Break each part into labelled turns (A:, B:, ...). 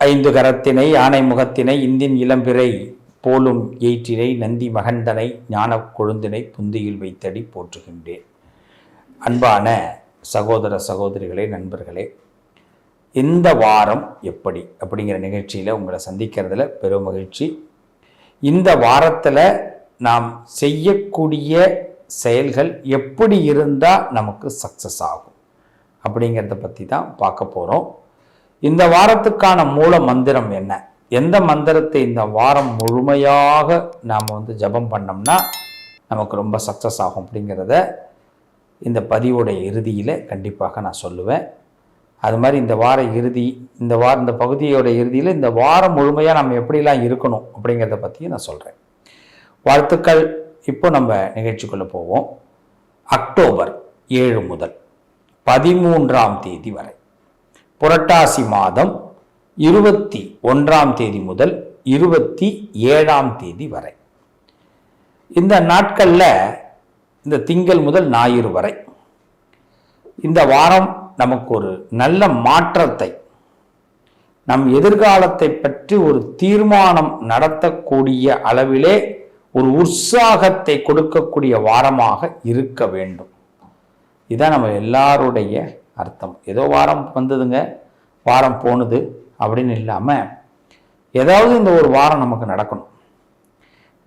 A: ஐந்து கரத்தினை ஆனை முகத்தினை இந்தின் இளம்பிறை போலும் எயிற்றினை நந்தி மகந்தனை ஞானக் கொழுந்தினை புந்தியில் வைத்தடி போற்றுகின்றேன். அன்பான சகோதர சகோதரிகளே நண்பர்களே இந்த வாரம் எப்படி? அப்படிங்கிற நிகழ்ச்சியில் உங்களை சந்திக்கிறதுல பெரும் மகிழ்ச்சி. இந்த வாரத்தில் நாம் செய்யக்கூடிய செயல்கள் எப்படி இருந்தால் நமக்கு சக்ஸஸ் ஆகும்? அப்படிங்கிறத பற்றி தான் பார்க்க போகிறோம் இந்த வாரத்துக்கான மூல மந்திரம் என்ன? எந்த மந்திரத்தை இந்த வாரம் முழுமையாக நாம் வந்து ஜபம் பண்ணோம்னா நமக்கு ரொம்ப சக்ஸஸ் ஆகும் அப்படிங்கிறத இந்த பதிவுடைய இறுதியில் கண்டிப்பாக நான் சொல்லுவேன். அது மாதிரி இந்த வார இறுதி இந்த வார இந்த பகுதியோட இறுதியில் இந்த வாரம் முழுமையாக நம்ம எப்படிலாம் இருக்கணும் அப்படிங்கிறத பற்றியும் நான் சொல்கிறேன் வாழ்த்துக்கள். இப்போ நம்ம நிகழ்ச்சிக்குள்ளே போவோம். அக்டோபர் ஏழு முதல் பதிமூன்றாம் தேதி வரை. புரட்டாசி மாதம் இருபத்தி ஒன்றாம் தேதி முதல் இருபத்தி ஏழாம் தேதி வரை. இந்த நாட்களில் இந்த திங்கள் முதல் ஞாயிறு வரை இந்த வாரம் நமக்கு ஒரு நல்ல மாற்றத்தை நம் எதிர்காலத்தை பற்றி ஒரு தீர்மானம் நடத்தக்கூடிய அளவிலே ஒரு உற்சாகத்தை கொடுக்கக்கூடிய வாரமாக இருக்க வேண்டும். இதான் நம்ம எல்லாருடைய அர்த்தம். ஏதோ வாரம் வந்ததுங்க வாரம் போணுது அப்படின்னு இல்லாமல் ஏதாவது இந்த ஒரு வாரம் நமக்கு நடக்கணும்.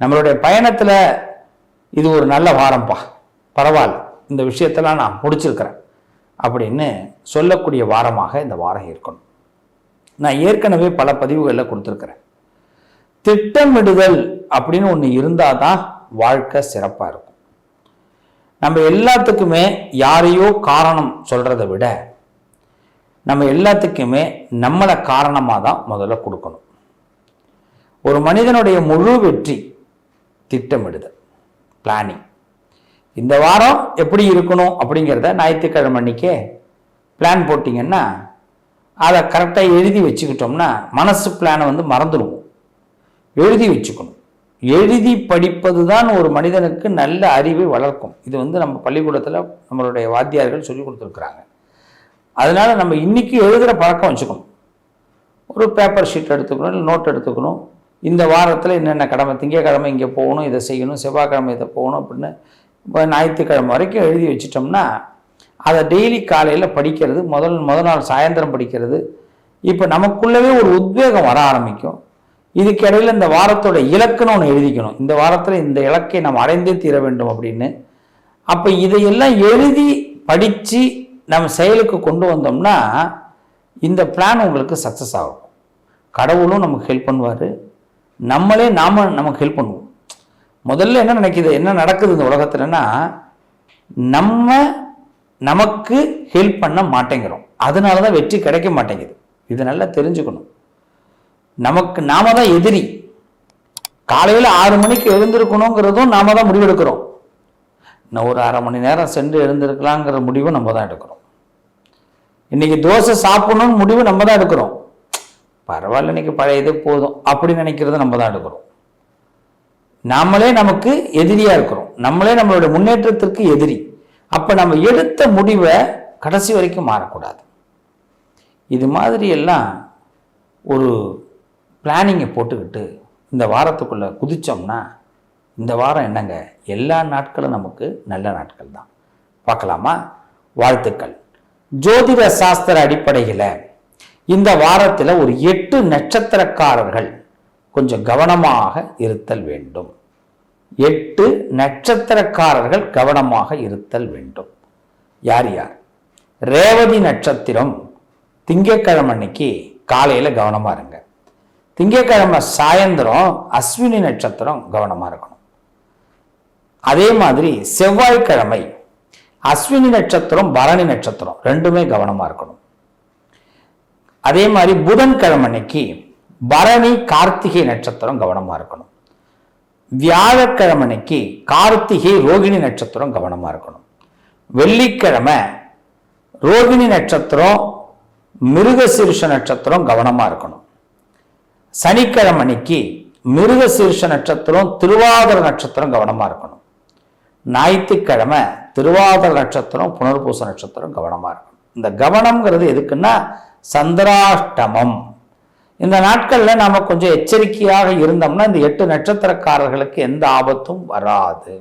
A: நம்மளுடைய பயணத்தில் இது ஒரு நல்ல வாரம்ப்பா பரவாயில்ல இந்த விஷயத்தெல்லாம் நான் முடிச்சிருக்கிறேன் அப்படின்னு சொல்லக்கூடிய வாரமாக இந்த வாரம் இருக்கணும். நான் ஏற்கனவே பல பதிவுகளில் கொடுத்துருக்குறேன். திட்டமிடுதல் அப்படின்னு ஒன்று இருந்தால் தான் வாழ்க்கை சிறப்பாக இருக்கும். நம்ம எல்லாத்துக்குமே யாரையோ காரணம் சொல்கிறத விட நம்ம எல்லாத்துக்குமே நம்மளை காரணமாக தான் முதல்ல கொடுக்கணும். ஒரு மனிதனுடைய முழு வெற்றி திட்டமிடுதல் பிளானிங் இந்த வாரம் எப்படி இருக்கணும் அப்படிங்கிறத ஞாயிற்றுக்கிழமை அன்றைக்கே பிளான் போட்டிங்கன்னா அதை கரெக்டாக எழுதி வச்சுக்கிட்டோம்னா மனசு பிளானை வந்து மறந்துடுவோம். எழுதி வச்சுக்கணும். எழுதி படிப்பது தான் ஒரு மனிதனுக்கு நல்ல அறிவை வளர்க்கும். இது வந்து நம்ம பள்ளிக்கூடத்தில் நம்மளுடைய வாத்தியார்கள் சொல்லி கொடுத்துருக்குறாங்க. அதனால் நம்ம இன்றைக்கி எழுதுகிற பழக்கம் வச்சுக்கணும். ஒரு பேப்பர் ஷீட் எடுத்துக்கணும் இல்லை நோட் எடுத்துக்கணும். இந்த வாரத்தில் என்னென்ன கடமை திங்கக்கிழமை இங்கே போகணும் இதை செய்யணும் செவ்வாய்க்கிழமை இதை போகணும் அப்படின்னு இப்போ ஞாயிற்றுக்கிழமை வரைக்கும் எழுதி வச்சிட்டோம்னா அதை டெய்லி காலையில் படிக்கிறது முதல் முதல் நாள் சாயந்தரம் படிக்கிறது இப்போ நமக்குள்ளவே ஒரு உத்வேகம் வர ஆரம்பிக்கும். இதுக்கிடையில் இந்த வாரத்தோட இலக்குன்னு ஒன்று எழுதிக்கணும். இந்த வாரத்தில் இந்த இலக்கை நம்ம அடைந்தே தீர வேண்டும் அப்படின்னு. அப்போ இதையெல்லாம் எழுதி படித்து நம்ம செயலுக்கு கொண்டு வந்தோம்னா இந்த பிளான் உங்களுக்கு சக்ஸஸ் ஆகும். கடவுளும் நமக்கு ஹெல்ப் பண்ணுவார். நம்மளே நாம் நமக்கு ஹெல்ப் பண்ணுவோம். முதல்ல என்ன நினைக்கிது? என்ன நடக்குது இந்த உலகத்துலன்னா நம்ம நமக்கு ஹெல்ப் பண்ண மாட்டேங்கிறோம். அதனால தான் வெற்றி கிடைக்க மாட்டேங்குது. இது நல்லா தெரிஞ்சுக்கணும். நமக்கு நாம தான் எதிரி. காலையில் ஆறு மணிக்கு எழுந்திருக்கணுங்கிறதும் நாம தான் முடிவெடுக்கிறோம். இன்னும் ஒரு அரை மணி நேரம் சென்று எழுந்திருக்கலாங்கிற முடிவு நம்ம தான் எடுக்கிறோம். இன்னைக்கு தோசை சாப்பிடணும்னு முடிவு நம்ம தான் எடுக்கிறோம். பரவாயில்ல இன்னைக்கு பழைய இது போதும் அப்படி நினைக்கிறத நம்ம தான் எடுக்கிறோம். நாமளே நமக்கு எதிரியாக இருக்கிறோம். நம்மளே நம்மளுடைய முன்னேற்றத்திற்கு எதிரி. அப்போ நம்ம எடுத்த முடிவை கடைசி வரைக்கும் மாறக்கூடாது. இது மாதிரி எல்லாம் ஒரு பிளானிங்கை போட்டுக்கிட்டு இந்த வாரத்துக்குள்ளே குதிச்சோம்னா இந்த வாரம் என்னங்க? எல்லா நாட்களும் நமக்கு நல்ல நாட்கள் தான். பார்க்கலாமா? வாழ்த்துக்கள். ஜோதிட சாஸ்திர அடிப்படையில் இந்த வாரத்தில் ஒரு எட்டு நட்சத்திரக்காரர்கள் கொஞ்சம் கவனமாக இருத்தல் வேண்டும். எட்டு நட்சத்திரக்காரர்கள் கவனமாக இருத்தல் வேண்டும். யார் யார்? ரேவதி நட்சத்திரம் திங்கக்கிழமை அன்னைக்கு காலையில் கவனமாக இருங்க. திங்கக்கிழமை சாயந்தரம் அஸ்வினி நட்சத்திரம் கவனமாக இருக்கணும். அதே மாதிரி செவ்வாய்க்கிழமை அஸ்வினி நட்சத்திரம் பரணி நட்சத்திரம் ரெண்டுமே கவனமாக இருக்கணும். அதே மாதிரி புதன்கிழமை அன்னைக்கு பரணி கார்த்திகை நட்சத்திரம் கவனமாக இருக்கணும். வியாழக்கிழமை அன்னைக்கு கார்த்திகை ரோகிணி நட்சத்திரம் கவனமாக இருக்கணும். வெள்ளிக்கிழமை ரோகிணி நட்சத்திரம் மிருகசீர்ஷ நட்சத்திரம் கவனமாக இருக்கணும். சனிக்கிழமை அன்னைக்கு மிருகசீர்ஷ நட்சத்திரம் திருவாதிர நட்சத்திரம் கவனமாக இருக்கணும். ஞாயிற்றுக்கிழமை திருவாதிர நட்சத்திரம் புனர்பூச நட்சத்திரம் கவனமாக இருக்கணும். இந்த கவனம்ங்கிறது எதுக்குன்னா சந்திராஷ்டமம். இந்த நாட்களில் நாம் கொஞ்சம் எச்சரிக்கையாக இருந்தோம்னா இந்த எட்டு நட்சத்திரக்காரர்களுக்கு எந்த ஆபத்தும் வராது.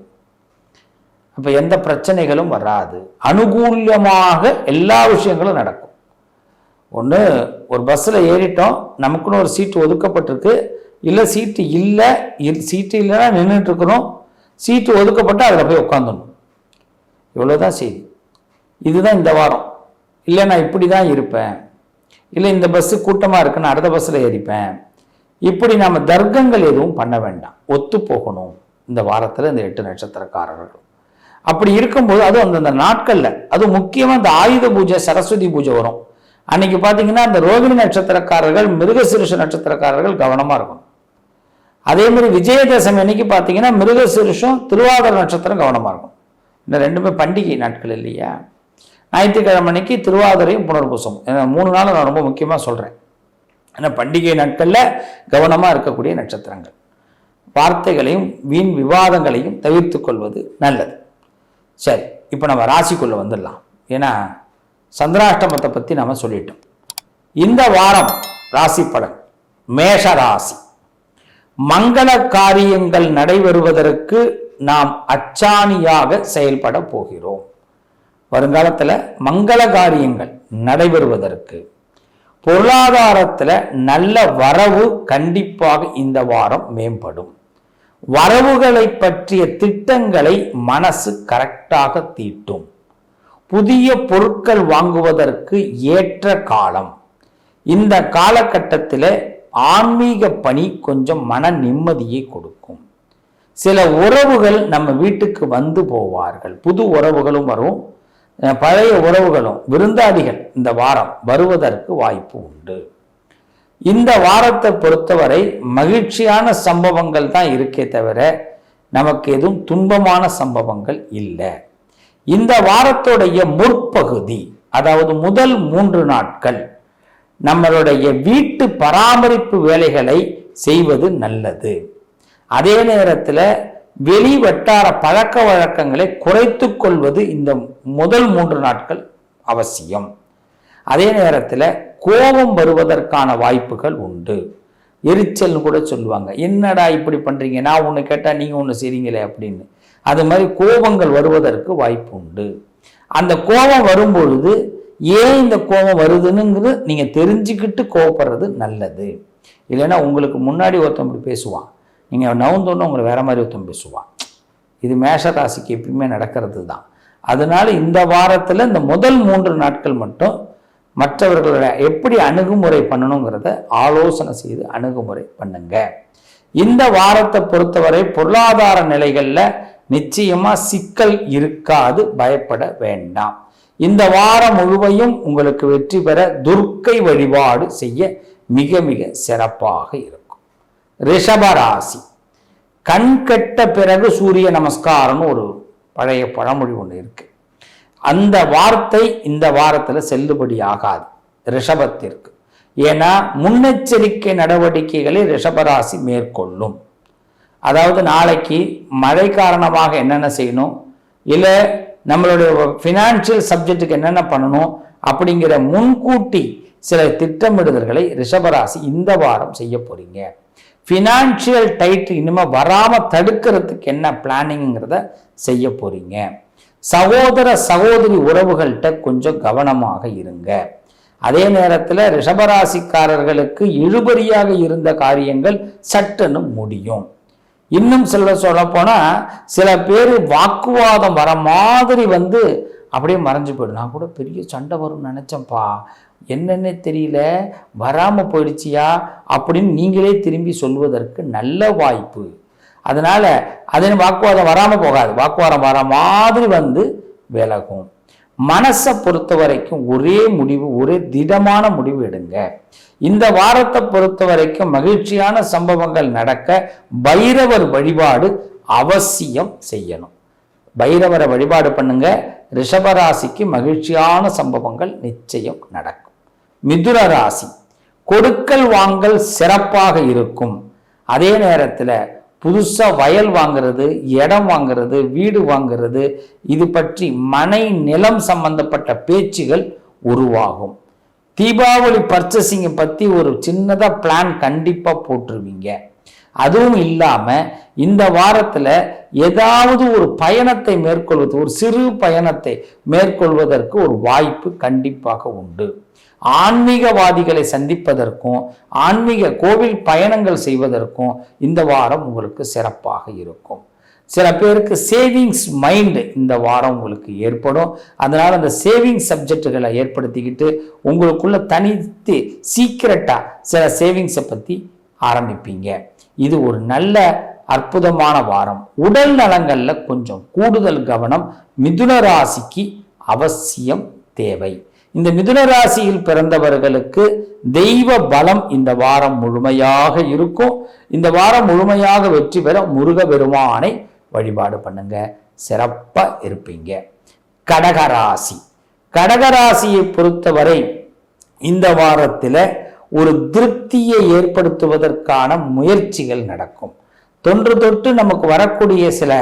A: அப்போ எந்த பிரச்சனைகளும் வராது. அனுகூல்யமாக எல்லா விஷயங்களும் நடக்கும். ஒன்று ஒரு பஸ்ஸில் ஏறிட்டோம் நமக்குன்னு ஒரு சீட்டு ஒதுக்கப்பட்டிருக்கு. இல்லை சீட்டு இல்லை சீட்டு இல்லைன்னா நின்றுட்டுருக்கணும் சீட்டு ஒதுக்கப்பட்டால் அதில் போய் உட்காந்துடணும் இவ்வளோ தான் செய்தி. இதுதான் இந்த வாரம். இல்லை நான் இப்படி தான் இருப்பேன். இல்லை இந்த பஸ்ஸு கூட்டமாக இருக்கு நான் அடுத்த பஸ்ஸில் ஏறிப்பேன். இப்படி நாம் தர்க்கங்கள் எதுவும் பண்ண வேண்டாம். ஒத்து போகணும். இந்த வாரத்தில் இந்த எட்டு நட்சத்திரக்காரர்கள். அப்படி இருக்கும்போது அதுவும் அந்தந்த நாட்களில். அதுவும் முக்கியமாக இந்த ஆயுத பூஜை சரஸ்வதி பூஜை வரும். அன்னைக்கு பார்த்தீங்கன்னா அந்த ரோகிணி நட்சத்திரக்காரர்கள் மிருகசிருஷ நட்சத்திரக்காரர்கள் கவனமாக இருக்கணும். அதே மாதிரி விஜயதசமி அன்னைக்கு பார்த்தீங்கன்னா மிருகசிருஷம் திருவாதிர நட்சத்திரம் கவனமாக இருக்கும் இந்த ரெண்டுமே பண்டிகை நாட்கள் இல்லையா? ஞாயிற்றுக்கிழமை அன்னைக்கு திருவாதிரையும் புனர்பூசம் ஏன்னா மூணு நாள் நான் ரொம்ப முக்கியமாக சொல்கிறேன் ஏன்னா பண்டிகை நாட்களில் கவனமாக இருக்கக்கூடிய நட்சத்திரங்கள். வார்த்தைகளையும் வீண் விவாதங்களையும் தவிர்த்து கொள்வது நல்லது. சரி இப்போ நம்ம ராசிக்குள்ளே வந்துடலாம். ஏன்னா சந்திராஷ்டமத்தை பற்றி நம்ம சொல்லிட்டோம். இந்த வாரம் ராசி பலன் மேஷ ராசி. மங்கள காரியங்கள் நடைபெறுவதற்கு நாம் அச்சாணியாக செயல்பட போகிறோம். வருங்காலத்தில் மங்கள காரியங்கள் நடைபெறுவதற்கு பொருளாதாரத்தில் நல்ல வரவு கண்டிப்பாக இந்த வாரம் மேம்படும். வரவுகளை பற்றிய திட்டங்களை மனசு கரெக்டாக தீட்டும். புதிய பொருட்கள் வாங்குவதற்கு ஏற்ற காலம். இந்த காலகட்டத்தில் ஆன்மீக பணி கொஞ்சம் மன நிம்மதியை கொடுக்கும். சில உறவுகள் நம்ம வீட்டுக்கு வந்து போவார்கள். புது உறவுகளும் வரும். பழைய உறவுகளும் விருந்தாளிகள் இந்த வாரம் வருவதற்கு வாய்ப்பு உண்டு. இந்த வாரத்தை பொறுத்தவரை மகிழ்ச்சியான சம்பவங்கள் தான் இருக்கே தவிர நமக்கு எதுவும் துன்பமான சம்பவங்கள் இல்லை. இந்த வாரத்துடைய முற்பகுதி அதாவது முதல் மூன்று நாட்கள் நம்மளுடைய வீட்டு பராமரிப்பு வேலைகளை செய்வது நல்லது. அதே நேரத்தில் வெளி வட்டார பழக்க வழக்கங்களை குறைத்து கொள்வது இந்த முதல் மூன்று நாட்கள் அவசியம். அதே நேரத்தில் கோபம் வருவதற்கான வாய்ப்புகள் உண்டு. எரிச்சல்னு கூட சொல்லுவாங்க. என்னடா இப்படி பண்ணுறீங்க நான் ஒன்று கேட்டால் நீங்கள் ஒன்று செய்றீங்களே அப்படின்னு. அது மாதிரி கோபங்கள் வருவதற்கு வாய்ப்பு உண்டு அந்த கோபம் வரும்பொழுது ஏன் இந்த கோபம் வருதுன்னுங்கிறது நீங்கள் தெரிஞ்சுக்கிட்டு கோபப்படுறது நல்லது. இல்லைன்னா உங்களுக்கு முன்னாடி ஒருத்தன் இப்படி பேசுவான். நீங்கள் நவுந்தோன்னு உங்களை வேற மாதிரி ஒருத்தன் பேசுவான். இது மேஷ ராசிக்கு எப்பயுமே நடக்கிறது தான் அதனால இந்த வாரத்தில் இந்த முதல் மூன்று நாட்கள் மட்டும் மற்றவர்களோட எப்படி அணுகுமுறை பண்ணணுங்கிறத ஆலோசனை செய்து அணுகுமுறை பண்ணுங்க. இந்த வாரத்தை பொறுத்தவரை பொருளாதார நிலைகளில் நிச்சயமா சிக்கல் இருக்காது பயப்பட வேண்டாம். இந்த வாரம் முழுவையும் உங்களுக்கு வெற்றி பெற துர்க்கை வழிபாடு செய்ய மிக மிக சிறப்பாக இருக்கும். ரிஷபராசி கண் கட்ட பிறகு சூரிய நமஸ்காரம்னு ஒரு பழைய பழமொழி ஒன்று இருக்கு. அந்த வார்த்தை இந்த வாரத்தில் செல்லுபடி ஆகாது ரிஷபத்திற்கு. ஏன்னா முன்னெச்சரிக்கை நடவடிக்கைகளை ரிஷபராசி மேற்கொள்ளும். அதாவது நாளைக்கு மழை காரணமாக என்னென்ன செய்யணும்? இல்லை நம்மளுடைய ஃபினான்ஷியல் சப்ஜெக்ட்டுக்கு என்னென்ன பண்ணணும்? அப்படிங்கிற முன்கூட்டி சில திட்டமிடுதல்களை ரிஷபராசி இந்த வாரம் செய்ய போறீங்க. ஃபினான்ஷியல் டைட் இனிமேல் வராமல் தடுக்கிறதுக்கு என்ன பிளானிங்கிறத செய்ய போறீங்க. சகோதர சகோதரி உறவுகள்கிட்ட கொஞ்சம் கவனமாக இருங்க. அதே நேரத்தில் ரிஷபராசிக்காரர்களுக்கு இழுபறியாக இருந்த காரியங்கள் சட்டுன்னு முடியும். இன்னும் சில சொல்ல போனால் சில பேர் வாக்குவாதம் வர மாதிரி வந்து அப்படியே மறைஞ்சு போயிடும். நான் கூட பெரிய சண்டை வரும்னு நினச்சேன்ப்பா. என்னென்ன தெரியல. வராமல் போயிடுச்சியா? அப்படின்னு நீங்களே திரும்பி சொல்வதற்கு நல்ல வாய்ப்பு. அதனால் அதன் வாக்குவாதம் வராமல் போகாது. வாக்குவாதம் வர மாதிரி வந்து விலகும். மனசை பொறுத்த வரைக்கும் ஒரே முடிவு ஒரே திடமான முடிவு எடுங்க. இந்த வாரத்தை பொறுத்த வரைக்கும் மகிழ்ச்சியான சம்பவங்கள் நடக்க பைரவர் வழிபாடு அவசியம் செய்யணும். பைரவரை வழிபாடு பண்ணுங்க. ரிஷபராசிக்கு மகிழ்ச்சியான சம்பவங்கள் நிச்சயம் நடக்கும். மிதுர ராசி கொடுக்கல் வாங்கல் சிறப்பாக இருக்கும். அதே நேரத்தில் புதுசாக வயல் வாங்குறது இடம் வாங்குறது வீடு வாங்குறது இது பற்றி மனை நிலம் சம்பந்தப்பட்ட பேச்சுகள் உருவாகும். தீபாவளி பர்ச்சேசிங்கை பற்றி ஒரு சின்னதாக பிளான் கண்டிப்பாக போட்டுருவீங்க. அதுவும் இல்லாமல் இந்த வாரத்தில் ஏதாவது ஒரு பயணத்தை மேற்கொள்வது ஒரு சிறு பயணத்தை மேற்கொள்வதற்கு ஒரு வாய்ப்பு கண்டிப்பாக உண்டு. ஆன்மீகவாதிகளை சந்திப்பதற்கும் ஆன்மீக கோவில் பயணங்கள் செய்வதற்கும் இந்த வாரம் உங்களுக்கு சிறப்பாக இருக்கும். சில பேருக்கு சேவிங்ஸ் மைண்டு இந்த வாரம் உங்களுக்கு ஏற்படும். அதனால் அந்த சேவிங்ஸ் சப்ஜெக்டுகளை ஏற்படுத்திக்கிட்டு உங்களுக்குள்ளே தனித்து சீக்கிரட்டாக சில சேவிங்ஸை பற்றி ஆரம்பிப்பீங்க. இது ஒரு நல்ல அற்புதமான வாரம். உடல் நலங்களில் கொஞ்சம் கூடுதல் கவனம் மிதுன ராசிக்கு அவசியம் தேவை. இந்த மிதுன ராசியில் பிறந்தவர்களுக்கு தெய்வ பலம் இந்த வாரம் முழுமையாக இருக்கும். இந்த வாரம் முழுமையாக வெற்றி பெற முருக பெருமானை வழிபாடு பண்ணுங்க. சிறப்பா இருப்பீங்க. கடகராசி. கடகராசியை பொறுத்தவரை இந்த வாரத்தில் ஒரு திருப்தியை ஏற்படுத்துவதற்கான முயற்சிகள் நடக்கும். தொன்று தொட்டு நமக்கு வரக்கூடிய சில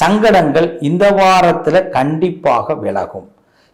A: சங்கடங்கள் இந்த வாரத்தில் கண்டிப்பாக விலகும்.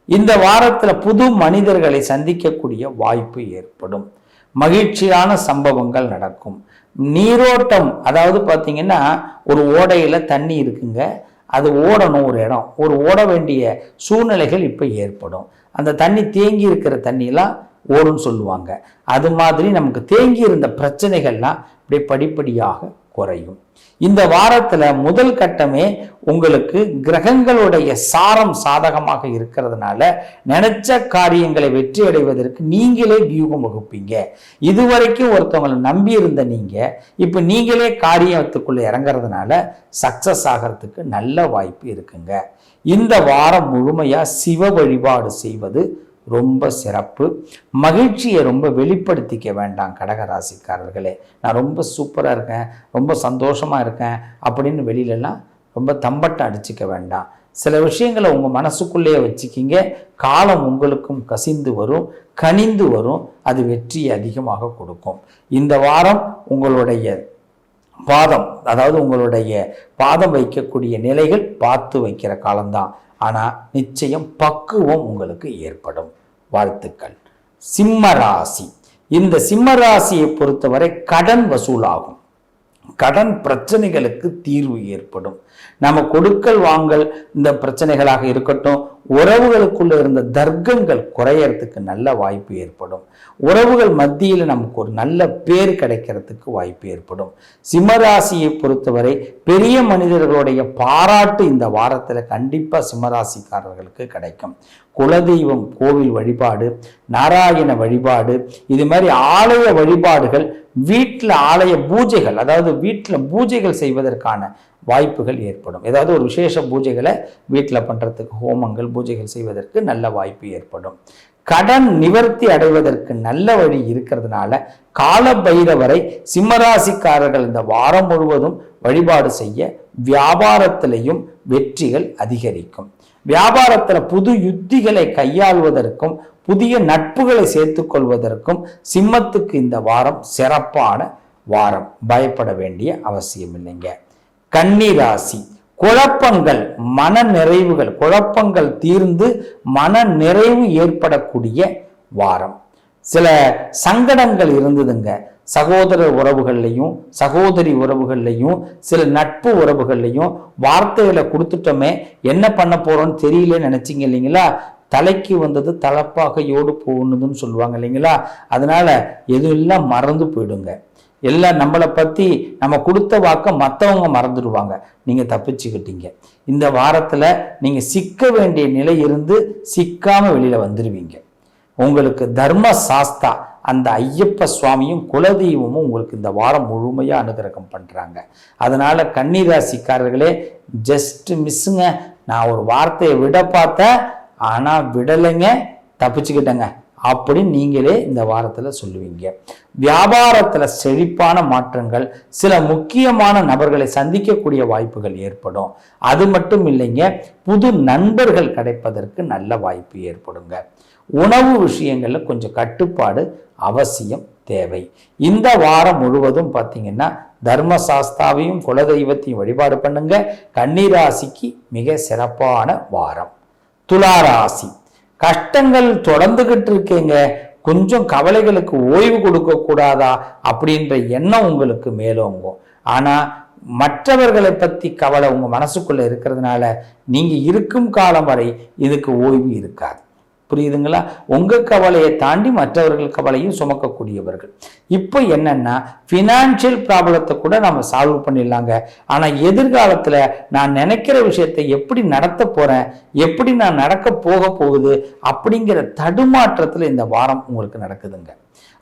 A: இந்த வாரத்தில் புது மனிதர்களை சந்திக்கக்கூடிய வாய்ப்பு ஏற்படும். மகிழ்ச்சியான சம்பவங்கள் நடக்கும். நீரோட்டம் அதாவது பார்த்தீங்கன்னா ஒரு ஓடையில் தண்ணி இருக்குங்க. அது ஓடணும் ஒரு இடம். ஒரு ஓட வேண்டிய சூழ்நிலைகள் இப்போ ஏற்படும். அந்த தண்ணி தேங்கி இருக்கிற தண்ணியெல்லாம் ஓடும்னு சொல்லுவாங்க. அது மாதிரி நமக்கு தேங்கி இருந்த பிரச்சனைகள்லாம் அப்படியே படிப்படியாக குறையும். இந்த வாரத்தில் முதல் கட்டமே உங்களுக்கு கிரகங்களுடைய சாரம் சாதகமாக இருக்கிறதுனால நினைச்ச காரியங்களை வெற்றி அடைவதற்கு நீங்களே வியூகம் வகுப்பீங்க. இதுவரைக்கும் ஒருத்தவங்களை நம்பி இருந்த நீங்க இப்போ நீங்களே காரியத்துக்குள்ள இறங்குறதுனால சக்சஸ் ஆகிறதுக்கு நல்ல வாய்ப்பு இருக்குங்க. இந்த வாரம் முழுமையா சிவ வழிபாடு செய்வது ரொம்ப சிறப்பு. மகிழ்ச்சியை ரொம்ப வெளிப்படுத்திக்க வேண்டாம் கடகராசிக்காரர்களே. நான் ரொம்ப சூப்பராக இருக்கேன் ரொம்ப சந்தோஷமாக இருக்கேன் அப்படின்னு வெளியிலலாம் ரொம்ப தம்பட்டம் அடிச்சுக்க வேண்டாம். சில விஷயங்களை உங்கள் மனசுக்குள்ளேயே வச்சுக்கிங்க. காலம் உங்களுக்கும் கசிந்து வரும் கனிந்து வரும் அது வெற்றியை அதிகமாக கொடுக்கும். இந்த வாரம் உங்களுடைய பாதம் அதாவது உங்களுடைய பாதம் வைக்கக்கூடிய நிலைகள் பார்த்து வைக்கிற காலம்தான். ஆனால் நிச்சயம் பக்குவம் உங்களுக்கு ஏற்படும். வாழ்த்துக்கள். சிம்ம ராசி. இந்த சிம்ம ராசியை பொறுத்தவரை கடன் வசூலாகும். கடன் பிரச்சனைகளுக்கு தீர்வு ஏற்படும். நம்ம கொடுக்கல் வாங்கல் இந்த பிரச்சனைகளாக இருக்கட்டும் உறவுகளுக்குள்ள இருந்த தர்க்கங்கள் குறையறதுக்கு நல்ல வாய்ப்பு ஏற்படும். உறவுகள் மத்தியில் நமக்கு ஒரு நல்ல பேர் கிடைக்கிறதுக்கு வாய்ப்பு ஏற்படும். சிம்மராசியை பொறுத்தவரை பெரிய மனிதர்களுடைய பாராட்டு இந்த வாரத்தில் கண்டிப்பாக சிம்மராசிக்காரர்களுக்கு கிடைக்கும். குலதெய்வம் கோவில் வழிபாடு நாராயண வழிபாடு இது மாதிரி ஆலய வழிபாடுகள் வீட்டில் ஆலய பூஜைகள் அதாவது வீட்டில் பூஜைகள் செய்வதற்கான வாய்ப்புகள் ஏற்படும். ஏதாவது ஒரு விசேஷ பூஜைகளை வீட்டில் பண்ணுறதுக்கு ஹோமங்கள் பூஜைகள் செய்வதற்கு நல்ல வாய்ப்பு ஏற்படும். கடன் நிவர்த்தி அடைவதற்கு நல்ல வழி இருக்கிறதுனால கால பைரவரை சிம்மராசிக்காரர்கள் இந்த வாரம் முழுவதும் வழிபாடு செய்ய வியாபாரத்திலையும் வெற்றிகள் அதிகரிக்கும். வியாபாரத்தில் புது யுத்திகளை கையாள்வதற்கும் புதிய நட்புகளை சேர்த்துக்கொள்வதற்கும் சிம்மத்துக்கு இந்த வாரம் சிறப்பான வாரம். பயப்பட வேண்டிய அவசியம் இல்லைங்க கன்னிராசி குழப்பங்கள் மன நிறைவுகள் குழப்பங்கள் தீர்ந்து மன நிறைவு ஏற்படக்கூடிய வாரம். சில சங்கடங்கள் இருந்ததுங்க. சகோதர உறவுகள்லையும் சகோதரி உறவுகள்லையும் சில நட்பு உறவுகள்லையும் வார்த்தைகளை கொடுத்துட்டோமே என்ன பண்ண போறோம்னு தெரியலன்னு நினைச்சிங்க இல்லைங்களா? தலைக்கு வந்தது தலப்பாகையோடு போகணுதுன்னு சொல்லுவாங்க இல்லைங்களா? அதனால எதுவும் மறந்து போயிடுங்க. எல்லாம் நம்மளை பற்றி நம்ம கொடுத்த வாக்க மற்றவங்க மறந்துடுவாங்க. நீங்கள் தப்பிச்சுக்கிட்டீங்க. இந்த வாரத்தில் நீங்கள் சிக்க வேண்டிய நிலை இருந்து சிக்காமல் வெளியில் வந்துடுவீங்க உங்களுக்கு தர்ம சாஸ்தா அந்த ஐயப்ப சுவாமியும் குலதெய்வமும் உங்களுக்கு இந்த வாரம் முழுமையாக அனுகிரகம் பண்ணுறாங்க அதனால் கன்னிராசிக்காரர்களே ஜஸ்ட் மிஸ்ஸுங்க நான் ஒரு வார்த்தையை விட பார்த்தேன் ஆனால் விடலைங்க தப்பிச்சுக்கிட்டேங்க. அப்படின்னு நீங்களே இந்த வாரத்தில் சொல்லுவீங்க. வியாபாரத்தில் செழிப்பான மாற்றங்கள் சில முக்கியமான நபர்களை சந்திக்கக்கூடிய வாய்ப்புகள் ஏற்படும். அது மட்டும் இல்லைங்க புது நண்பர்கள் கிடைப்பதற்கு நல்ல வாய்ப்பு ஏற்படுங்க. உணவு விஷயங்களில் கொஞ்சம் கட்டுப்பாடு அவசியம் தேவை. இந்த வாரம் முழுவதும் பார்த்தீங்கன்னா தர்மசாஸ்தாவையும் குலதெய்வத்தையும் வழிபாடு பண்ணுங்க. கன்னிராசிக்கு மிக சிறப்பான வாரம். துளாராசி. கஷ்டங்கள் தொடர்ந்துகிட்டு இருக்கீங்க. கொஞ்சம் கவலைகளுக்கு ஓய்வு கொடுக்க கூடாதா அப்படின்ற எண்ணம் உங்களுக்கு மேலோங்கும். ஆனா மற்றவர்களை பத்தி கவலை உங்க மனசுக்குள்ள இருக்கிறதுனால நீங்க இருக்கும் காலம் வரை இதுக்கு ஓய்வு இருக்காது. புரியுதுங்களா? உங்கள் கவலையை தாண்டி மற்றவர்கள் கவலையும் சுமக்கக்கூடியவர்கள். இப்போ என்னன்னா ஃபினான்ஷியல் ப்ராப்ளத்தை கூட நம்ம சால்வ் பண்ணிடலாங்க. ஆனால் எதிர்காலத்தில் நான் நினைக்கிற விஷயத்தை எப்படி நடத்த போகிறேன் எப்படி நான் நடக்க போக போகுது அப்படிங்கிற தடுமாற்றத்தில் இந்த வாரம் உங்களுக்கு நடக்குதுங்க.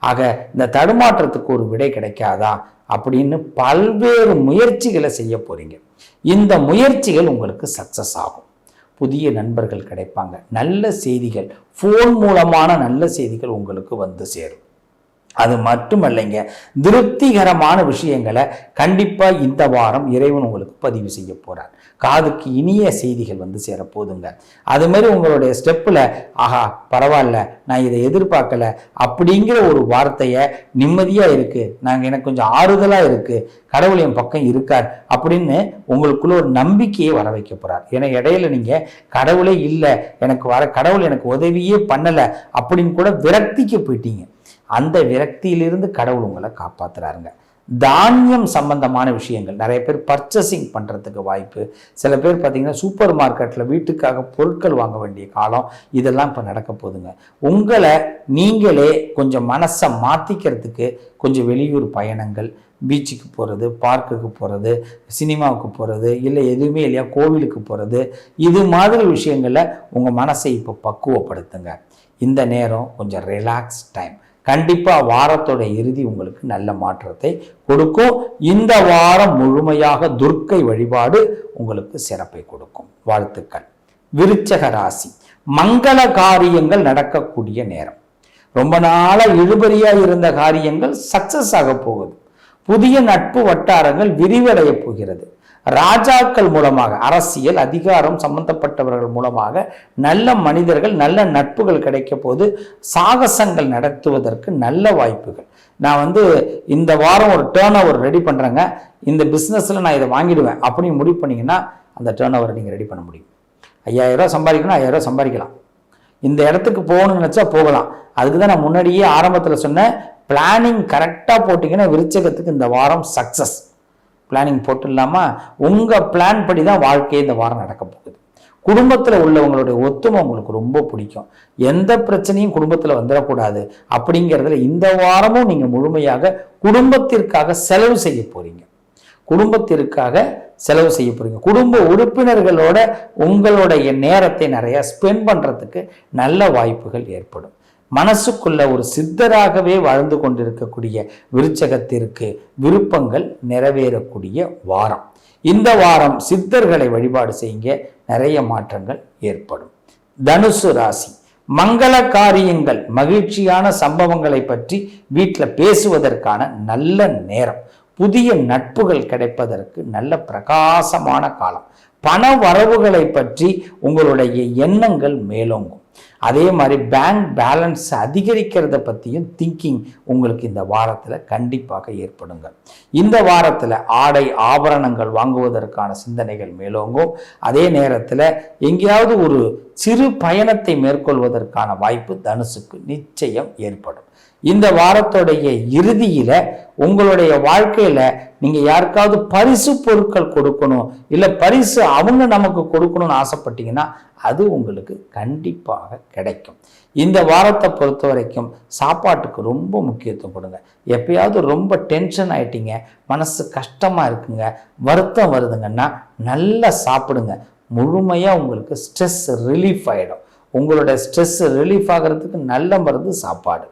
A: ஆக இந்த தடுமாற்றத்துக்கு ஒரு விடை கிடைக்காதா அப்படின்னு பல்வேறு முயற்சிகளை செய்ய போகிறீங்க இந்த முயற்சிகள் உங்களுக்கு சக்ஸஸ் ஆகும். புதிய நண்பர்கள் கிடைப்பாங்க. நல்ல செய்திகள் ஃபோன் மூலமான நல்ல செய்திகள் உங்களுக்கு வந்து சேரும். அது மட்டுமல்லைங்க திருப்திகரமான விஷயங்களை கண்டிப்பா இந்த வாரம் இறைவன் உங்களுக்கு பதிவு செய்ய போறார். காதுக்கு இனிய செய்திகள் வந்து சேர போதுங்க அது மாதிரி உங்களுடைய ஸ்டெப்பில் ஆஹா பரவாயில்ல நான் இதை எதிர்பார்க்கல அப்படிங்கிற ஒரு வார்த்தையை நிம்மதியாக இருக்குது நாங்கள் எனக்கு கொஞ்சம் ஆறுதலாக இருக்குது கடவுள் என் பக்கம் இருக்கார் அப்படின்னு உங்களுக்குள்ள ஒரு நம்பிக்கையை வர வைக்க போகிறார் ஏன்னா இடையில நீங்கள் கடவுளே இல்லை எனக்கு வர கடவுள் எனக்கு உதவியே பண்ணலை அப்படின்னு கூட விரக்திக்கு போயிட்டீங்க. அந்த விரக்தியிலிருந்து கடவுள் உங்களை காப்பாற்றுறாருங்க தானியம் சம்பந்தமான விஷயங்கள். நிறைய பேர் பர்ச்சேசிங் பண்ணுறதுக்கு வாய்ப்பு. சில பேர் பார்த்தீங்கன்னா சூப்பர் மார்க்கெட்டில் வீட்டுக்காக பொருட்கள் வாங்க வேண்டிய காலம் இதெல்லாம் இப்போ நடக்க போகுதுங்க. உங்களை நீங்களே கொஞ்சம் மனசை மாற்றிக்கிறதுக்கு கொஞ்சம் வெளியூர் பயணங்கள் பீச்சுக்கு போகிறது பார்க்குக்கு போகிறது சினிமாவுக்கு போகிறது இல்லை எதுவுமே இல்லையா கோவிலுக்கு போகிறது இது மாதிரி விஷயங்களில் உங்கள் மனசை இப்போ பக்குவப்படுத்துங்க. இந்த நேரம் கொஞ்சம் ரிலாக்ஸ் டைம் கண்டிப்பாக வாரத்தோட இறுதி உங்களுக்கு நல்ல மாற்றத்தை கொடுக்கும். இந்த வாரம் முழுமையாக துர்க்கை வழிபாடு உங்களுக்கு சிறப்பை கொடுக்கும். வாழ்த்துக்கள். விருச்சக ராசி. மங்கள காரியங்கள் நடக்கக்கூடிய நேரம். ரொம்ப நாளாக இழுபறியாக இருந்த காரியங்கள் சக்சஸ் ஆக போகுது. புதிய நட்பு வட்டாரங்கள் விரிவடைய போகிறது. ராஜாக்கள் மூலமாக அரசியல் அதிகாரம் சம்பந்தப்பட்டவர்கள் மூலமாக நல்ல மனிதர்கள் நல்ல நட்புகள் கிடைக்க போது சாகசங்கள் நடத்துவதற்கு நல்ல வாய்ப்புகள். நான் வந்து இந்த வாரம் ஒரு டேர்ன் ஓவர் ரெடி பண்ணுறேங்க இந்த பிஸ்னஸில் நான் இதை வாங்கிடுவேன் அப்படின்னு முடிவு பண்ணிங்கன்னா அந்த டேர்ன் ஓவரை நீங்கள் ரெடி பண்ண முடியும். ஐயாயிரரூவா சம்பாதிக்கணும் ஐயாயிரரூவா சம்பாதிக்கலாம். இந்த இடத்துக்கு போகணும்னு நினச்சா போகலாம். அதுக்கு தான் நான் முன்னாடியே ஆரம்பத்தில் சொன்னேன் பிளானிங் கரெக்டாக போட்டிங்கன்னா விருச்சகத்துக்கு இந்த வாரம் சக்ஸஸ் பிளானிங் போட்டுடலாமா? உங்கள் பிளான் படி தான் வாழ்க்கையே இந்த வாரம் நடக்க போகுது. குடும்பத்தில் உள்ளவங்களுடைய ஒத்துமை உங்களுக்கு ரொம்ப பிடிக்கும். எந்த பிரச்சனையும் குடும்பத்தில் வந்துடக்கூடாது. அப்படிங்கிறதுல இந்த வாரமும் நீங்கள் முழுமையாக குடும்பத்திற்காக செலவு செய்ய போகிறீங்க குடும்பத்திற்காக செலவு செய்ய போகிறீங்க குடும்ப உறுப்பினர்களோட உங்களுடைய நேரத்தை நிறையா ஸ்பெண்ட் பண்ணுறதுக்கு நல்ல வாய்ப்புகள் ஏற்படும். மனசுக்குள்ள ஒரு சித்தராகவே வாழ்ந்து கொண்டிருக்கக்கூடிய விருச்சகத்திற்கு விருப்பங்கள் நிறைவேறக்கூடிய வாரம். இந்த வாரம் சித்தர்களை வழிபாடு செய்யுங்க. நிறைய மாற்றங்கள் ஏற்படும். தனுசு ராசி. மங்கள காரியங்கள் மகிழ்ச்சியான சம்பவங்களை பற்றி வீட்டில் பேசுவதற்கான நல்ல நேரம். புதிய நட்புகள் கிடைப்பதற்கு நல்ல பிரகாசமான காலம். பண வரவுகளை பற்றி உங்களுடைய எண்ணங்கள் மேலோங்கும். அதே மாதிரி பேங்க் பேலன்ஸ் அதிகரிக்கிறத பற்றியும் திங்கிங் உங்களுக்கு இந்த வாரத்தில் கண்டிப்பாக ஏற்படுங்க. இந்த வாரத்தில் ஆடை ஆபரணங்கள் வாங்குவதற்கான சிந்தனைகள் மேலோங்கும். அதே நேரத்தில் எங்கேயாவது ஒரு சிறு பயணத்தை மேற்கொள்வதற்கான வாய்ப்பு தனுசுக்கு நிச்சயம் ஏற்படும். இந்த வாரத்துடைய இறுதியில உங்களுடைய வாழ்க்கையில நீங்க யாருக்காவது பரிசு பொருட்கள் கொடுக்கணும் இல்ல பரிசு அவங்க நமக்கு கொடுக்கணும்னு ஆசைப்பட்டீங்கன்னா அது உங்களுக்கு கண்டிப்பாக கிடைக்கும். இந்த வாரத்தை பொறுத்த வரைக்கும் சாப்பாட்டுக்கு ரொம்ப முக்கியத்துவம் கொடுங்க. எப்பயாவது ரொம்ப டென்ஷன் ஆயிட்டீங்க மனசு கஷ்டமா இருக்குங்க வருத்தம் வருதுங்கன்னா நல்லா சாப்பிடுங்க. முழுமையாக உங்களுக்கு ஸ்ட்ரெஸ் ரிலீஃப் ஆகிடும் உங்களோட ஸ்ட்ரெஸ் ரிலீஃப் ஆகிறதுக்கு நல்ல மருந்து சாப்பாடு.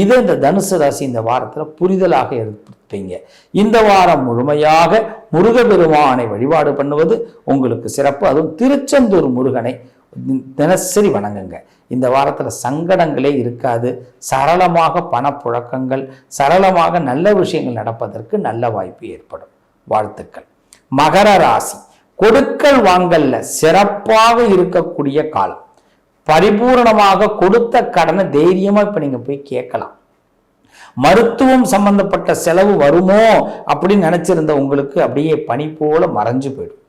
A: இதை இந்த தனுசு ராசி இந்த வாரத்தில் புரிதலாக எடுப்பீங்க இந்த வாரம் முழுமையாக முருகபெருமானை வழிபாடு பண்ணுவது உங்களுக்கு சிறப்பு. அதுவும் திருச்செந்தூர் முருகனை தினசரி வணங்குங்க. இந்த வாரத்தில் சங்கடங்களே இருக்காது. சரளமாக பணப்புழக்கங்கள் சரளமாக நல்ல விஷயங்கள் நடப்பதற்கு நல்ல வாய்ப்பு ஏற்படும். வாழ்த்துக்கள். மகர ராசி. கொடுக்கல் வாங்கல்ல சிறப்பாக இருக்கக்கூடிய காலம். பரிபூரணமாக கொடுத்த கடனை தைரியமா இப்ப நீங்க போய் கேட்கலாம். மருத்துவம் சம்பந்தப்பட்ட செலவு வருமோ அப்படின்னு நினைச்சிருந்த உங்களுக்கு அப்படியே பனி போல மறைஞ்சு போயிடும்.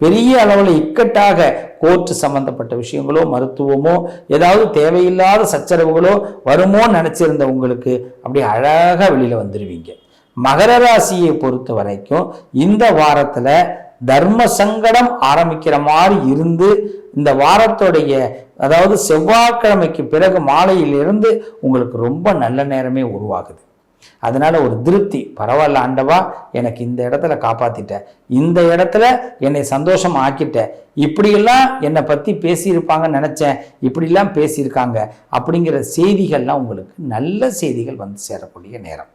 A: பெரிய அளவில் இக்கட்டாக கோர்ட்டு சம்பந்தப்பட்ட விஷயங்களோ மருத்துவமோ ஏதாவது தேவையில்லாத சச்சரவுகளோ வருமோ நினச்சிருந்த உங்களுக்கு அப்படி அழகாக வெளியில் வந்துடுவீங்க மகர ராசியை பொறுத்த வரைக்கும் இந்த வாரத்தில் தர்ம சங்கடம் ஆரம்பிக்கிற மாதிரி இருந்து இந்த வாரத்துடைய அதாவது செவ்வாய்க்கிழமைக்கு பிறகு மாலையிலிருந்து உங்களுக்கு ரொம்ப நல்ல நேரமே உருவாகுது. அதனால ஒரு திருப்தி. பரவாயில்ல ஆண்டவா எனக்கு இந்த இடத்துல காப்பாத்திட்ட. இந்த இடத்துல என்னை சந்தோஷம் ஆக்கிட்ட. இப்படியெல்லாம் என்னை பற்றி பேசியிருப்பாங்கன்னு நினச்சேன். இப்படிலாம் பேசியிருக்காங்க. அப்படிங்கிற செய்திகள்லாம் உங்களுக்கு நல்ல செய்திகள் வந்து சேரக்கூடிய நேரம்.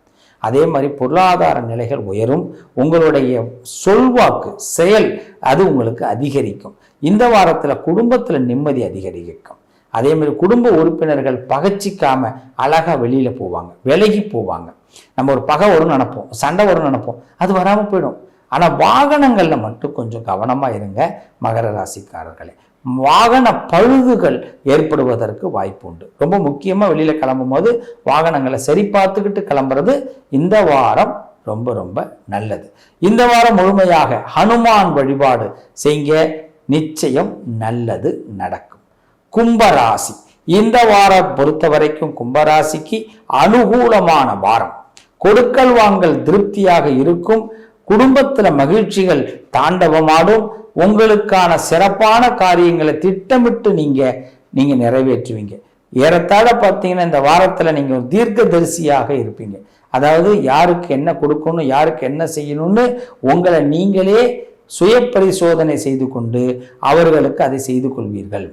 A: அதே மாதிரி பொருளாதார நிலைகள் உயரும் உங்களுடைய சொல்வாக்கு செயல் அது உங்களுக்கு அதிகரிக்கும். இந்த வாரத்தில் குடும்பத்தில் நிம்மதி அதிகரிக்கும். அதே மாதிரி குடும்ப உறுப்பினர்கள் பகச்சிக்காம அழகா வெளியில் போவாங்க விலகி போவாங்க. நம்ம ஒரு பகை வரும்னு நினைப்போம் சண்டை வரும்னு நினைப்போம் அது வராமல் போயிடும். ஆனால் வாகனங்களில் மட்டும் கொஞ்சம் கவனமாக இருங்க மகர ராசிக்காரர்களே. வாகன பழுதுகள் ஏற்படுவதற்கு வாய்ப்பு உண்டு ரொம்ப முக்கியமாக வெளியில் கிளம்பும் போது வாகனங்களை சரி பார்த்துக்கிட்டு கிளம்புறது இந்த வாரம் ரொம்ப ரொம்ப நல்லது. இந்த வாரம் முழுமையாக ஹனுமான் வழிபாடு செய்ய நிச்சயம் நல்லது நடக்கும். கும்பராசி. இந்த வாரம் பொறுத்த வரைக்கும் கும்பராசிக்கு அனுகூலமான வாரம். கொடுக்கல் வாங்கல் திருப்தியாக இருக்கும். குடும்பத்தில் மகிழ்ச்சிகள் தாண்டவமாடும். உங்களுக்கான சிறப்பான காரியங்களை திட்டமிட்டு நீங்க நீங்க நிறைவேற்றுவீங்க. ஏறத்தாழ பார்த்தீங்கன்னா இந்த வாரத்தில் நீங்கள் ஒரு தீர்க்கதரிசியாக இருப்பீங்க. அதாவது யாருக்கு என்ன கொடுக்கணும் யாருக்கு என்ன செய்யணும்னு உங்களை நீங்களே சுய பரிசோதனை செய்து கொண்டு அவர்களுக்கு அதை செய்து கொள்வீர்கள்.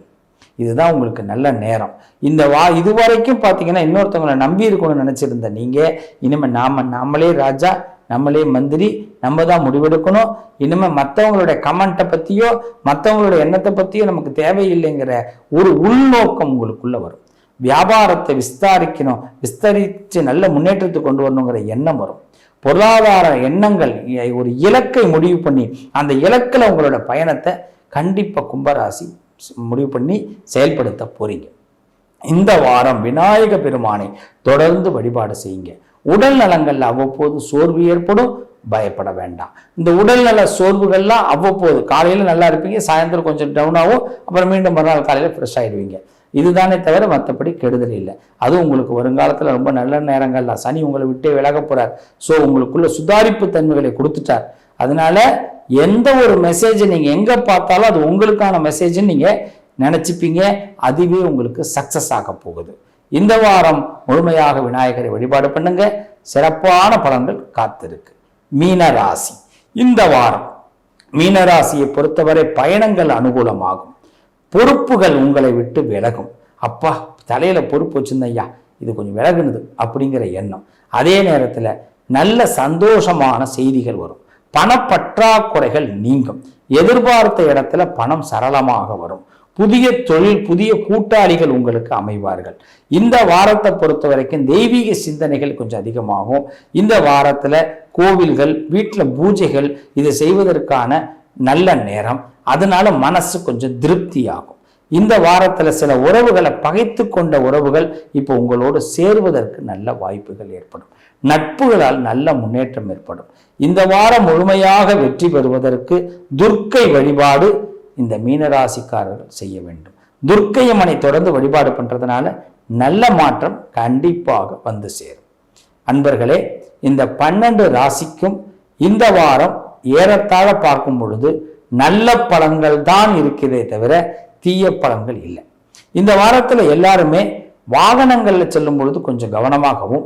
A: இதுதான் உங்களுக்கு நல்ல நேரம். இந்த வா இதுவரைக்கும் பார்த்தீங்கன்னா இன்னொருத்தவங்களை நம்பி இருக்கணும்னு நினச்சிருந்த நீங்கள் இனிமேல் நாம நாமளே ராஜா நம்மளே மந்திரி நம்ம தான் முடிவெடுக்கணும். இனிமேல் மற்றவங்களுடைய கமெண்ட்டை பற்றியோ மற்றவங்களுடைய எண்ணத்தை பற்றியோ நமக்கு தேவையில்லைங்கிற ஒரு உள்நோக்கம் உங்களுக்குள்ளே வரும். வியாபாரத்தை விஸ்தாரிக்கணும் விஸ்தரித்து நல்ல முன்னேற்றத்தை கொண்டு வரணுங்கிற எண்ணம் வரும். பொருளாதார எண்ணங்கள் ஒரு இலக்கை முடிவு பண்ணி அந்த இலக்கில் உங்களோட பயணத்தை கண்டிப்பாக கும்பராசி முடிவு பண்ணி செயல்படுத்த போறீங்க. இந்த வாரம் விநாயக பெருமானை தொடர்ந்து வழிபாடு செய்யுங்க. உடல் நலங்கள்ல அவ்வப்போது சோர்வு ஏற்படும் பயப்பட வேண்டாம். இந்த உடல்நல சோர்வுகள்லாம் அவ்வப்போது காலையில் நல்லா இருப்பீங்க சாயந்தரம் கொஞ்சம் டவுன் ஆகும் அப்புறம் மீண்டும் மறுநாள் காலையில் ஃப்ரெஷ் ஆகிடுவீங்க இதுதானே தவிர மற்றபடி கெடுதல் இல்லை. அதுவும் உங்களுக்கு வருங்காலத்தில் ரொம்ப நல்ல நேரங்கள்லாம் சனி உங்களை விட்டே விலக போகிறார் ஸோ உங்களுக்குள்ள சுதாரிப்பு தன்மைகளை கொடுத்துட்டார். அதனால எந்த ஒரு மெசேஜை நீங்கள் எங்கே பார்த்தாலும் அது உங்களுக்கான மெசேஜ்னு நீங்கள் நினச்சிப்பீங்க. அதுவே உங்களுக்கு சக்ஸஸ் ஆக போகுது. இந்த வாரம் முழுமையாக விநாயகரை வழிபாடு பண்ணுங்க. சிறப்பான பலன்கள் காத்திருக்கு. மீன ராசி இந்த வாரம் மீனராசியை பொறுத்தவரை பயணங்கள் அனுகூலமாகும். பொறுப்புகள் உங்களை விட்டு விலகும். அப்பா தலையில பொறுப்பு வச்சிருந்த ஐயா. இது கொஞ்சம் விலகுனது அப்படிங்கிற எண்ணம். அதே நேரத்தில் நல்ல சந்தோஷமான செய்திகள் வரும். பணப்பற்றாக்குறைகள் நீங்கும். எதிர்பார்த்த இடத்துல பணம் சரளமாக வரும். புதிய தொழில் புதிய கூட்டாளிகள் உங்களுக்கு அமைவார்கள். இந்த வாரத்தை பொறுத்த வரைக்கும் தெய்வீக சிந்தனைகள் கொஞ்சம் அதிகமாகும். இந்த வாரத்தில் கோவில்கள் வீட்டில் பூஜைகள் இதை செய்வதற்கான நல்ல நேரம். அதனால மனசு கொஞ்சம் திருப்தியாகும். இந்த வாரத்தில் சில உறவுகளை பகைத்து கொண்ட உறவுகள் இப்போ உங்களோடு சேருவதற்கு நல்ல வாய்ப்புகள் ஏற்படும். நட்புகளால் நல்ல முன்னேற்றம் ஏற்படும். இந்த வாரம் முழுமையாக வெற்றி பெறுவதற்கு துர்க்கை வழிபாடு இந்த மீனராசிக்காரர்கள் செய்ய வேண்டும். துர்க்கையம்மனை தொடர்ந்து வழிபாடு பண்ணுறதுனால நல்ல மாற்றம் கண்டிப்பாக வந்து சேரும். அன்பர்களே இந்த பன்னெண்டு ராசிக்கும் இந்த வாரம் ஏறத்தாழ பார்க்கும் பொழுது நல்ல பலன்கள் தான் இருக்கிறதே தவிர தீய பலன்கள் இல்லை. இந்த வாரத்தில் எல்லாருமே வாகனங்களில் செல்லும் பொழுது கொஞ்சம் கவனமாகவும்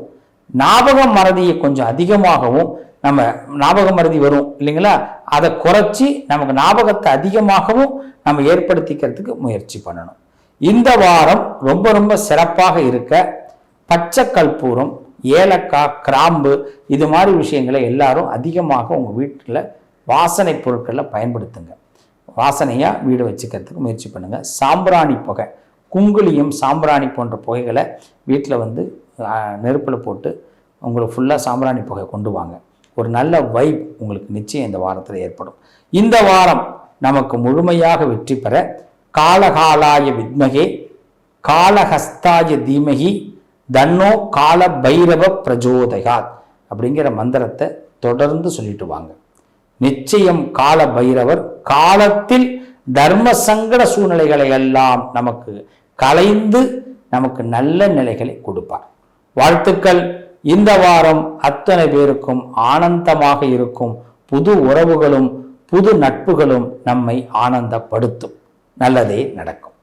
A: ஞாபக மறதியை கொஞ்சம் அதிகமாகவும் நம்ம ஞாபக மருதி வரும் இல்லைங்களா? அதை குறைச்சி நமக்கு ஞாபகத்தை அதிகமாகவும் நம்ம ஏற்படுத்திக்கிறதுக்கு முயற்சி பண்ணணும். இந்த வாரம் ரொம்ப ரொம்ப சிறப்பாக இருக்க பச்சை கற்பூரம் ஏலக்காய் கிராம்பு இது மாதிரி விஷயங்களை எல்லாரும் அதிகமாக உங்கள் வீட்டில் வாசனை பொருட்களில் பயன்படுத்துங்க. வாசனையாக வீடு வச்சுக்கிறதுக்கு முயற்சி பண்ணுங்கள் சாம்பிராணி புகை குங்குளியும் சாம்பிராணி போன்ற புகைகளை வீட்டில் வந்து நெருப்பில் போட்டு உங்களுக்கு ஃபுல்லாக சாம்பிராணி புகை கொண்டு வாங்க. ஒரு நல்ல வைப் உங்களுக்கு நிச்சயம் இந்த வாரத்தில் ஏற்படும். இந்த வாரம் நமக்கு முழுமையாக வெற்றி பெற காலகாலாய வித்மகே காலஹஸ்தாய தீமகி தன்னோ கால பைரவ பிரஜோதயாத் அப்படிங்கிற மந்திரத்தை தொடர்ந்து சொல்லிட்டு வாங்க. நிச்சயம் கால பைரவர் காலத்தில் தர்ம சங்கட சூழ்நிலைகளை எல்லாம் நமக்கு கலைந்து நமக்கு நல்ல நிலைகளை கொடுப்பார். வாழ்த்துக்கள். இந்த வாரம் அத்தனை பேருக்கும் ஆனந்தமாக இருக்கும் புது உறவுகளும் புது நட்புகளும் நம்மை ஆனந்தப்படுத்தும். நல்லதே நடக்கும்.